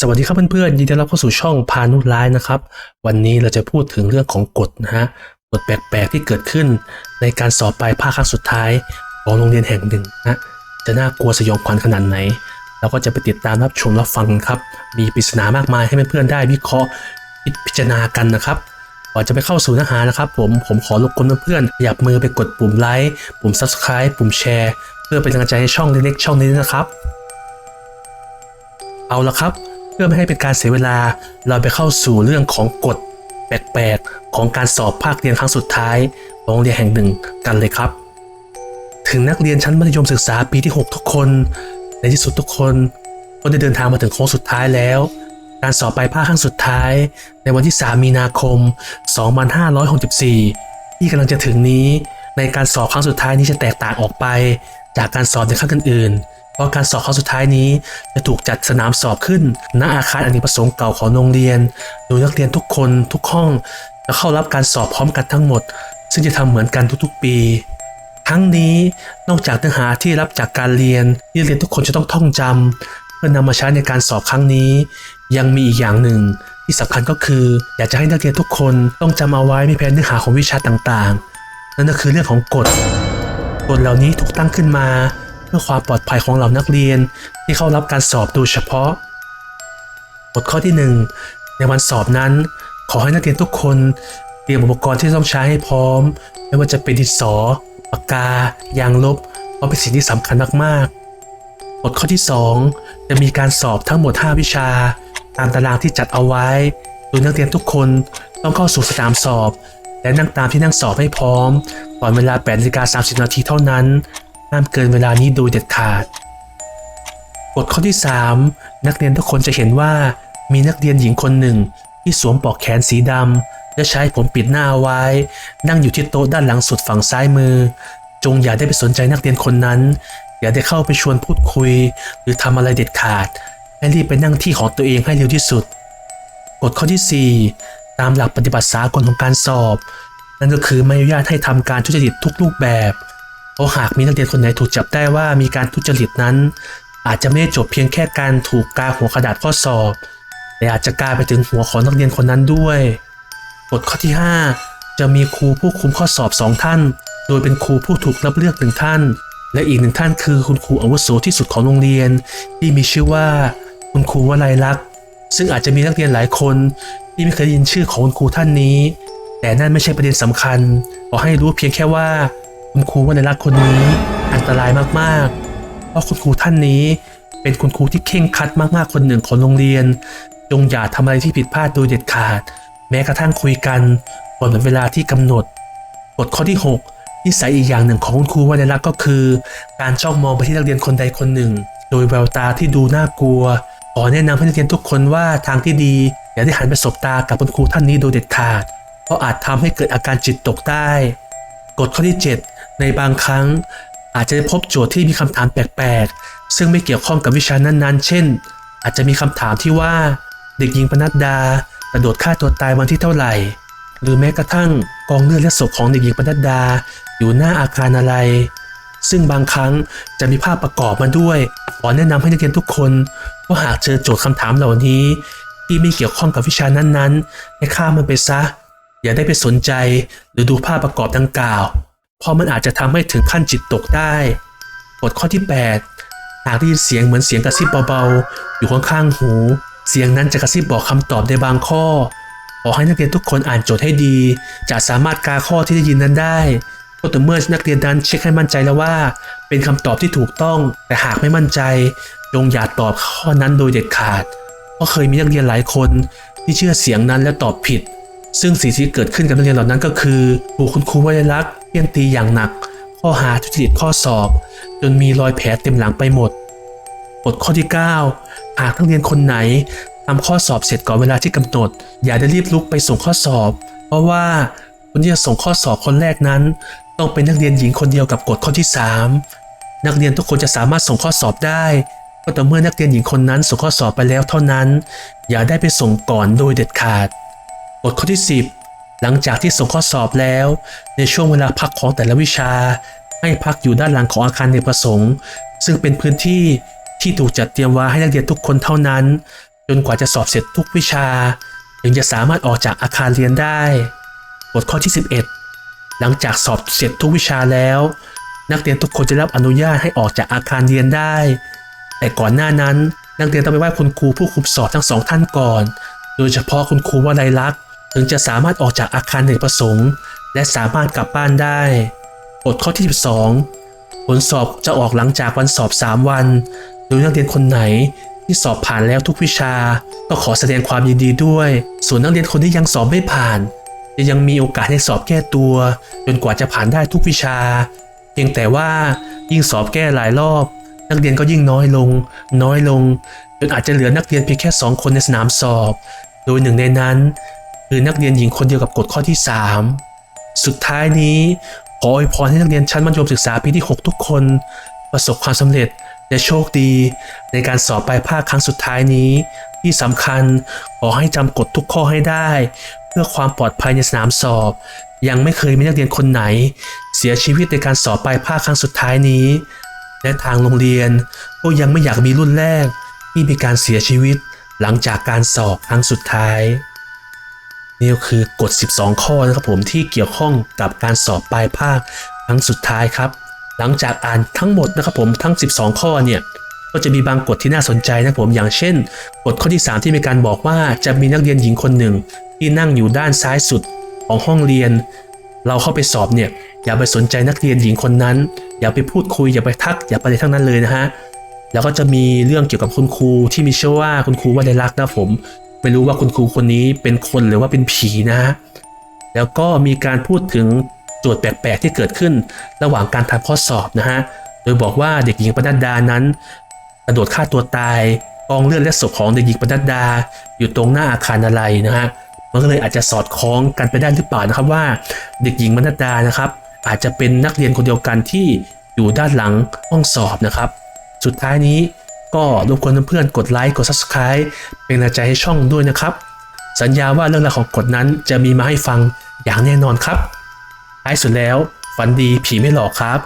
สวัสดีครับเพื่อนๆยินดีต้อนรับเข้าสู่ช่องพานุไลน์นะครับ วันนี้เราจะพูดถึงเรื่องของกฎนะฮะกฎแปลกๆที่เกิดขึ้น ในการสอบปลายภาคครั้งสุดท้ายของโรงเรียนแห่งหนึ่งนะจะน่ากลัวสยองขวัญขนาดไหน เราก็จะไปติดตามรับชมรับฟังครับ มีปริศนามากมายให้เพื่อนๆได้วิเคราะห์คิดพิจารณากันนะครับก่อนจะไปเข้าสู่เนื้อหานะครับ ผมผมขอรบกวนเพื่อนๆขยับมือไปกดปุ่มไลค์ปุ่ม subscribe ปุ่มแชร์เพื่อเป็นกำลังใจให้ช่องเล็กๆช่องนี้นะครับ เอาละครับ เพื่อไม่ให้เป็นการเสียเวลา เราไปเข้าสู่เรื่องของกฎแปลกๆของการสอบภาคเรียนครั้งสุดท้ายของโรงเรียนแห่งหนึ่งกันเลยครับ ถึงนักเรียนชั้นมัธยมศึกษาปีที่ 6 ทุกคน ในที่สุดทุกคนก็ได้เดินทางมาถึงโค้งสุดท้ายแล้ว การสอบปลายภาคครั้งสุดท้าย ในวันที่ 3 มีนาคม 2564 ที่กำลังจะถึงนี้ในการสอบครั้งสุดท้ายนี้จะแตกต่างออกไป จากการสอบในครั้งอื่นๆ เพราะการสอบครั้งสุดท้ายนี้ จะถูกจัดสนามสอบขึ้น ณอาคารอเนกประสงค์เก่าของโรงเรียน โดยนักเรียนทุกคนทุกห้องจะเข้ารับการสอบพร้อมกันทั้งหมด ซึ่งจะทำเหมือนกันทุกๆ ปี ทั้งนี้นอกจากเนื้อหาที่รับจากการเรียนที่นักเรียนทุกคนจะต้องท่องจำเพื่อนำมาใช้ในการสอบครั้งนี้ ยังมีอีกอย่างหนึ่งที่สำคัญก็คือ อยากจะให้นักเรียนทุกคนต้องจำเอาไว้ไม่แพ้เนื้อหาของวิชาต่างๆ นั่นก็คือเรื่องของกฎ กฎเหล่านี้ถูกตั้งขึ้นมา เพื่อความปลอดภัยของเหล่านักเรียนที่เข้ารับการสอบโดยเฉพาะกฎข้อที่ 1 ในวันสอบนั้น ขอให้นักเรียนทุกคนเตรียมอุปกรณ์ที่ต้องใช้ให้พร้อม ไม่ว่าจะเป็นดินสอปากกา ยางลบเพราะเป็นสิ่งที่สำคัญมากๆกฎข้อที่ 2 จะมีการสอบทั้งหมด 5 วิชา ตามตารางที่จัดเอาไว้โดยนักเรียนทุกคนต้องเข้าสู่สนามสอบ และนั่งตามที่นั่งสอบให้พร้อม ก่อนเวลา8นาฬิกา30 นาทีเท่านั้น ห้ามเกินเวลานี้โดยเด็ดขาด กฎข้อที่ 3 นักเรียนทุกคนจะเห็นว่ามีนักเรียนหญิงคนหนึ่ง ที่สวมปลอกแขนสีดำและใช้ผมปิดหน้าเอาไว้ นั่งอยู่ที่โต๊ะด้านหลังสุดฝั่งซ้ายมือ จงอย่าได้ไปสนใจนักเรียนคนนั้น อย่าได้เข้าไปชวนพูดคุย หรือทำอะไรเด็ดขาดให้รีบไปนั่งที่ของตัวเองให้เร็วที่สุด กฎข้อที่ 4 ตามหลักปฏิบัติสากลของการสอบ นั่นก็คือไม่อนุญาตให้ทำการทุจริตทุกรูปแบบเพราะหากมีนักเรียนคนไหนถูกจับได้ว่ามีการทุจริตนั้น อาจจะไม่ได้จบเพียงแค่การถูกกาหัวกระดาษข้อสอบ แต่อาจจะกลายไปถึงหัวของนักเรียนคนนั้นด้วยกฎข้อที่ 5 จะมีครูผู้คุมข้อสอบสองท่าน โดยเป็นครูผู้ถูกรับเลือกหนึ่งท่าน และอีกหนึ่งท่านคือคุณครูอาวุโสที่สุดของโรงเรียน ที่มีชื่อว่า คุณครูวลัยลักษณ์ซึ่งอาจจะมีนักเรียนหลายคนที่ไม่เคยได้ยินชื่อของคุณครูท่านนี้ แต่นั่นไม่ใช่ประเด็นสำคัญ ขอให้รู้เพียงแค่ว่า คุณครูวลัยลักคนนี้อันตรายมากๆ เพราะคุณครูท่านนี้ เป็นคุณครูที่เข่งคัดมากๆ คนหนึ่งของโรงเรียน จงอย่าทำอะไรที่ผิดพลาดโดยเด็ดขาด แม้กระทั่งคุยกันก่อนเวลาที่กำหนดกฎข้อที่ 6 นิสัยอีกอย่างหนึ่งของคุณครูวรรณลักก็คือ การจ้องมองไปที่นักเรียนคนใดคนหนึ่ง โดยแววตาที่ดูน่ากลัวขอแนะนำให้นักเรียนทุกคนว่าทางที่ดีอย่าได้หันไปสบตากับคุณครูท่านนี้โดยเด็ดขาด เพราะอาจทำให้เกิดอาการจิตตกได้ กฎข้อที่ 7 ในบางครั้ง อาจจะพบโจทย์ที่มีคำถามแปลกๆ ซึ่งไม่เกี่ยวข้องกับวิชานั้นๆ เช่น อาจจะมีคำถามที่ว่า เด็กหญิงปนัดดากระโดดฆ่าตัวตายวันที่เท่าไหร่ หรือแม้กระทั่งกองเลือดและศพของเด็กหญิงปนัดดา อยู่หน้าอาคารอะไร ซึ่งบางครั้งจะมีภาพประกอบมาด้วยขอแนะนำให้นักเรียนทุกคนว่าหากเจอโจทย์คำถามเหล่านี้ ที่ไม่เกี่ยวข้องกับวิชานั้นๆ ให้ข้ามมันไปซะ อย่าได้ไปสนใจหรือดูภาพประกอบดังกล่าว เพราะมันอาจจะทำให้ถึงขั้นจิตตกได้กฎข้อที่ 8 หากได้ยินเสียงเหมือนเสียงกระซิบเบาๆ อยู่ข้างๆหู เสียงนั้นจะกระซิบบอกคำตอบในบางข้อ ขอให้นักเรียนทุกคนอ่านโจทย์ให้ดี จะสามารถกาข้อที่ได้ยินนั้นได้ก็ต่เมื่อนักเรียนนั้นเช็คให้มั่นใจแล้วว่า เป็นคำตอบที่ถูกต้อง แต่หากไม่มั่นใจจงอย่าตอบข้อนั้นโดยเด็ดขาด เพราะเคยมีนักเรียนหลายคนที่เชื่อเสียงนั้นและตอบผิด ซึ่งสิ่งที่เกิดขึ้นกับนักเรียนเหล่านั้นก็คือถูกคุณครูวรลักษ์เพี้ยนตีอย่างหนัก ข้อหาทุจริตข้อสอบ จนมีรอยแผลเต็มหลังไปหมดกฎข้อที่ 9 หากนักเรียนคนไหนทำข้อสอบเสร็จก่อนเวลาที่กำหนด อย่าได้รีบลุกไปส่งข้อสอบ เพราะว่าคนที่จะส่งข้อสอบคนแรกนั้น ต้องเป็นนักเรียนหญิงคนเดียวกับกฎข้อที่ 3 นักเรียนทุกคนจะสามารถส่งข้อสอบได้ก็ต่อเมื่อนักเรียนหญิงคนนั้นส่งข้อสอบไปแล้วเท่านั้น อย่าได้ไปส่งก่อนโดยเด็ดขาด กฎข้อที่ 10 หลังจากที่ส่งข้อสอบแล้ว ในช่วงเวลาพักของแต่ละวิชา ให้พักอยู่ด้านหลังของอาคารเนประสงค์ ซึ่งเป็นพื้นที่ที่ถูกจัดเตรียมไว้ให้นักเรียนทุกคนเท่านั้น จนกว่าจะสอบเสร็จทุกวิชา ถึงจะสามารถออกจากอาคารเรียนได้บทข้อที่ 11 หลังจากสอบเสร็จทุกวิชาแล้ว นักเรียนทุกคนจะรับอนุญาตให้ออกจากอาคารเรียนได้ แต่ก่อนหน้านั้น นักเรียนต้องไปไหว้คุณครูผู้คุมสอบทั้งสองท่านก่อน โดยเฉพาะคุณครูวลัยลักษณ์ ถึงจะสามารถออกจากอาคารเนกประสงค์ และสามารถกลับบ้านได้บทข้อที่ 12 ผลสอบจะออกหลังจากวันสอบ 3 วัน โดยนักเรียนคนไหนที่สอบผ่านแล้วทุกวิชา ก็ขอแสดงความยินดีด้วย ส่วนนักเรียนคนที่ยังสอบไม่ผ่านจะยังมีโอกาสให้สอบแก้ตัว จนกว่าจะผ่านได้ทุกวิชา เพียงแต่ว่ายิ่งสอบแก้หลายรอบ นักเรียนก็ยิ่งน้อยลง น้อยลงจนอาจจะเหลือนักเรียนเพียงแค่สองคนในสนามสอบ โดยหนึ่งในนั้น คือนักเรียนหญิงคนเดียวกับกฎข้อที่ 3 สุดท้ายนี้ ขออวยพรให้นักเรียนชั้นมัธยมศึกษาปีที่ 6 ทุกคน ประสบความสำเร็จและโชคดี ในการสอบปลายภาคครั้งสุดท้ายนี้ ที่สำคัญขอให้จำกฎทุกข้อให้ได้ เพื่อความปลอดภัยในสนามสอบ ยังไม่เคยมีนักเรียนคนไหน เสียชีวิตในการสอบปลายภาคครั้งสุดท้ายนี้ และทางโรงเรียนก็ยังไม่อยากมีรุ่นแรกที่มีการเสียชีวิตหลังจากการสอบครั้งสุดท้าย นี่ก็คือกฎ 12 ข้อนะครับผมที่เกี่ยวข้องกับการสอบปลายภาคครั้งสุดท้ายครับ หลังจากอ่านทั้งหมดนะครับผมทั้ง 12 ข้อเนี่ยก็จะมีบางกฎที่น่าสนใจนะผมอย่างเช่น กฎข้อที่ 3 ที่มีการบอกว่าจะมีนักเรียนหญิงคนหนึ่ง ที่นั่งอยู่ด้านซ้ายสุดของห้องเรียน เราเข้าไปสอบเนี่ยอย่าไปสนใจนักเรียนหญิงคนนั้น อย่าไปพูดคุยอย่าไปทัก อย่าไปอะไรทั้งนั้นเลยนะฮะแล้วก็จะมีเรื่องเกี่ยวกับคุณครูที่มีชื่อว่าคุณครูว่าได้รักนะผม ไม่รู้ว่าคุณครูคนนี้เป็นคนหรือว่าเป็นผีนะฮะแล้วก็มีการพูดถึงโจทย์แปลกๆที่เกิดขึ้น ระหว่างการทำข้อสอบนะฮะ โดยบอกว่าเด็กหญิงปนัดดานั้นกระโดดฆ่าตัวตายกองเลือดและศพของเด็กหญิงปนัดดา อยู่ตรงหน้าอาคารอะไรนะฮะ มันก็เลยอาจจะสอดคล้องกันไปได้หรือเปล่านะครับว่า เด็กหญิงปนัดดานะครับ อาจจะเป็นนักเรียนคนเดียวกันที่อยู่ด้านหลังห้องสอบนะครับ สุดท้ายนี้ ก็รบกวนเพื่อนๆกดไลค์กด subscribe เป็นกำลังใจให้ช่องด้วยนะครับ สัญญาว่าเรื่องราวของกฎนั้นจะมีมาให้ฟังอย่างแน่นอนครับท้ายสุดแล้วฝันดีผีไม่หลอกครับ